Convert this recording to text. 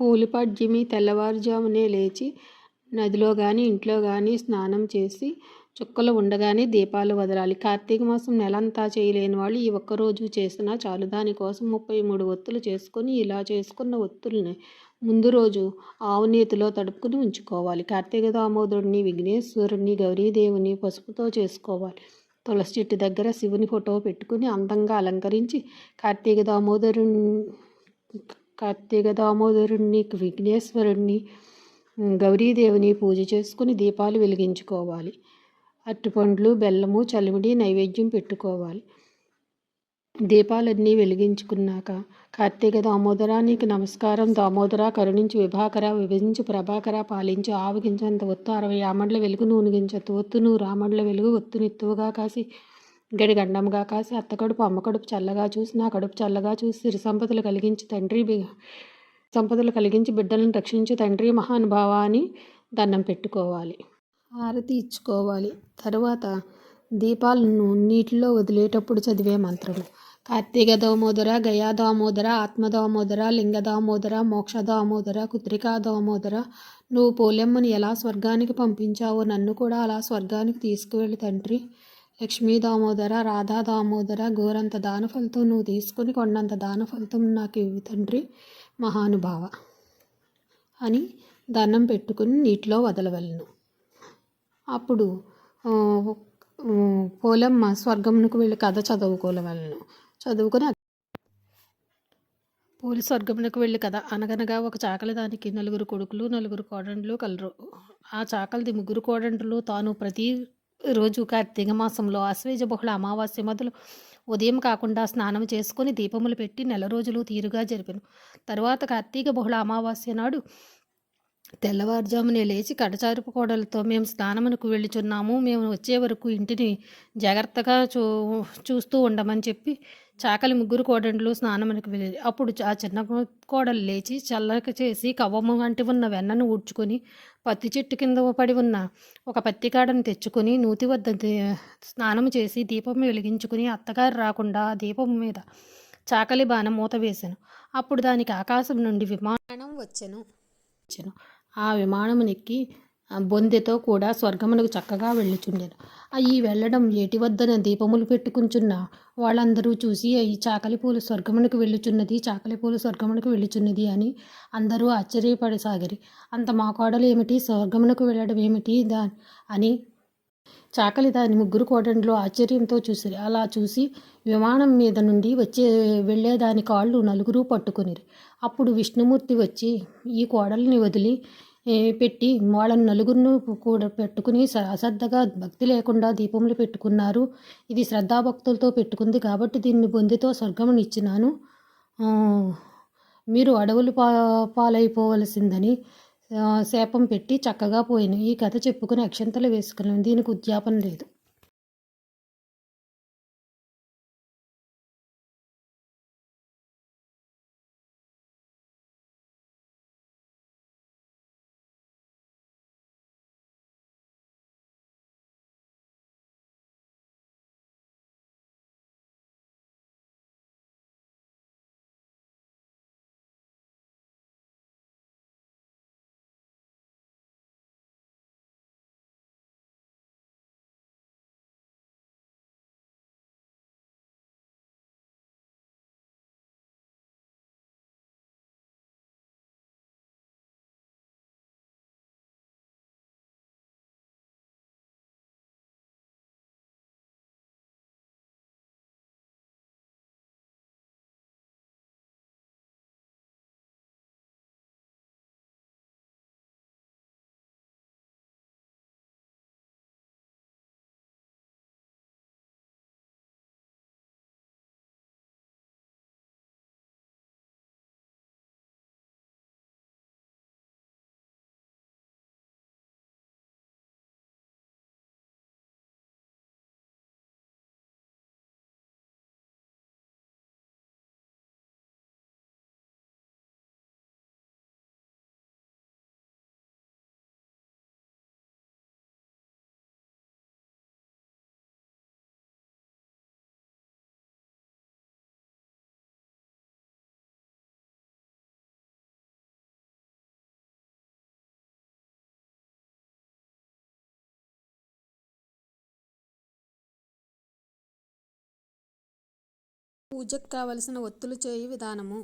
పూలిపడ్జిమి తెల్లవారుజామునే లేచి నదిలో కానీ ఇంట్లో కానీ స్నానం చేసి చుక్కలు ఉండగానే దీపాలు వదలాలి. కార్తీక మాసం నెలంతా చేయలేని వాళ్ళు ఈ ఒక్కరోజు చేసినా చాలు. దానికోసం ముప్పై మూడు ఒత్తులు చేసుకొని ఇలా చేసుకున్న ఒత్తుల్ని ముందు రోజు ఆవు నేతిలో తడుపుకుని ఉంచుకోవాలి. కార్తీక దామోదరుడిని విఘ్నేశ్వరుడిని గౌరీదేవుని పసుపుతో చేసుకోవాలి. తులసి చెట్టు దగ్గర శివుని ఫోటో పెట్టుకుని అందంగా అలంకరించి కార్తీక దామోదరుని కార్తీక దామోదరుణ్ణి విఘ్నేశ్వరుణ్ణి గౌరీదేవిని పూజ చేసుకుని దీపాలు వెలిగించుకోవాలి. అరటిపండ్లు బెల్లము చలిమిడి నైవేద్యం పెట్టుకోవాలి. దీపాలన్నీ వెలిగించుకున్నాక కార్తీక దామోదరానికి నమస్కారం దామోదర కరుణించి విభాకర విభజించి ప్రభాకర పాలించి ఆవగించంత ఒత్తు అరవై ఆమండ్ల వెలుగు నూనెగించంత ఒత్తు నువ్వు రామండ్ల వెలుగు ఒత్తు నిత్తువుగా కాసి గడి గండంగా కాసి అత్త కడుపు అమ్మ కడుపు చల్లగా చూసి నా కడుపు చల్లగా చూసి సిరి సంపదలు కలిగించి తండ్రి సంపదలు కలిగించి బిడ్డలను రక్షించి తండ్రి మహానుభావ అని దండం పెట్టుకోవాలి. హారతి ఇచ్చుకోవాలి. తరువాత దీపాలను నీటిలో వదిలేటప్పుడు చదివే మంత్రము. కార్తీక దామోదర గయా దామోదర ఆత్మ దామోదర లింగ దామోదర మోక్ష దామోదర కుత్రికా దామోదర నువ్వు పోలెమ్మని ఎలా స్వర్గానికి పంపించావో నన్ను కూడా అలా స్వర్గానికి తీసుకువెళ్ళి తండ్రి లక్ష్మీ దామోదర రాధా దామోదర గోరంత దాన ఫలితం నువ్వు తీసుకొని కొండంత దాన ఫలితం నాకు ఇవి తండ్రి మహానుభావ అని దండం పెట్టుకుని నీటిలో వదలవలను. అప్పుడు పోలమ్మ స్వర్గమునకు వెళ్ళి కథ చదువుకోవలను చదువుకొని పోలి స్వర్గమునకు వెళ్ళి కథ అనగనగా ఒక చాకలి దానికి నలుగురు కొడుకులు నలుగురు కోడండ్లు కలరు. ఆ చాకలిది ముగ్గురు కోడండ్లు తాను ప్రతి రోజు కార్తీక మాసంలో అశ్వేజ బహుళ అమావాస్య మొదలు ఉదయం కాకుండా స్నానం చేసుకుని దీపములు పెట్టి నెల రోజులు తీరుగా జరిపాను. తరువాత కార్తీక బహుళ అమావాస్య నాడు తెల్లవారుజామునే లేచి కడచారుపు కోడలతో మేము స్నానమునకు వెళ్ళుచున్నాము. మేము వచ్చే వరకు ఇంటిని జాగ్రత్తగా చూ చూస్తూ ఉండమని చెప్పి చాకలి ముగ్గురు కోడండ్లు స్నానమునకు వెళ్ళేది. అప్పుడు ఆ చిన్న కోడలు లేచి చల్లక చేసి కవ్వము వంటి ఉన్న వెన్నను ఊడ్చుకొని పత్తి చెట్టు కింద పడి ఉన్న ఒక పత్తి కాడను తెచ్చుకొని నూతి వద్ద స్నానం చేసి దీపం వెలిగించుకుని అత్తగారు రాకుండా దీపం మీద చాకలి బాణం మూత వేశాను. అప్పుడు దానికి ఆకాశం నుండి విమానం వచ్చెను వచ్చెను. ఆ విమానమునెక్కి బొందెతో కూడా స్వర్గమునకు చక్కగా వెళ్ళుచుండెను. అవి వెళ్ళడం ఏటి వద్దన దీపములు పెట్టుకుంచున్న వాళ్ళందరూ చూసి ఈ చాకలి పూలు స్వర్గమునకు వెళ్ళుచున్నది చాకలి పూలు స్వర్గమునకు వెళ్ళుచున్నది అని అందరూ ఆశ్చర్యపడసాగిరి. అంత మా కోడలు ఏమిటి? స్వర్గమునకు వెళ్ళడం ఏమిటి దా అని చాకలి దాని ముగ్గురు కోడండ్లు ఆశ్చర్యంతో చూసిరి. అలా చూసి విమానం మీద నుండి వచ్చే వెళ్ళేదాని కాళ్ళు నలుగురు పట్టుకునిరి. అప్పుడు విష్ణుమూర్తి వచ్చి ఈ కోడల్ని వదిలి పెట్టి వాళ్ళని నలుగురిను కూడా పెట్టుకుని అశ్రద్ధగా భక్తి లేకుండా దీపములు పెట్టుకున్నారు. ఇది శ్రద్ధాభక్తులతో పెట్టుకుంది కాబట్టి దీన్ని బొందితో స్వర్గమునిచ్చినాను మీరు అడవులు పా పాలైపోవలసిందని శాపం పెట్టి చక్కగా పోయిన ఈ కథ చెప్పుకుని అక్షంతలు వేసుకున్నాను. దీనికి ఉద్యాపన లేదు. పూజకు కావలసిన ఒత్తులు చేయు విధానము.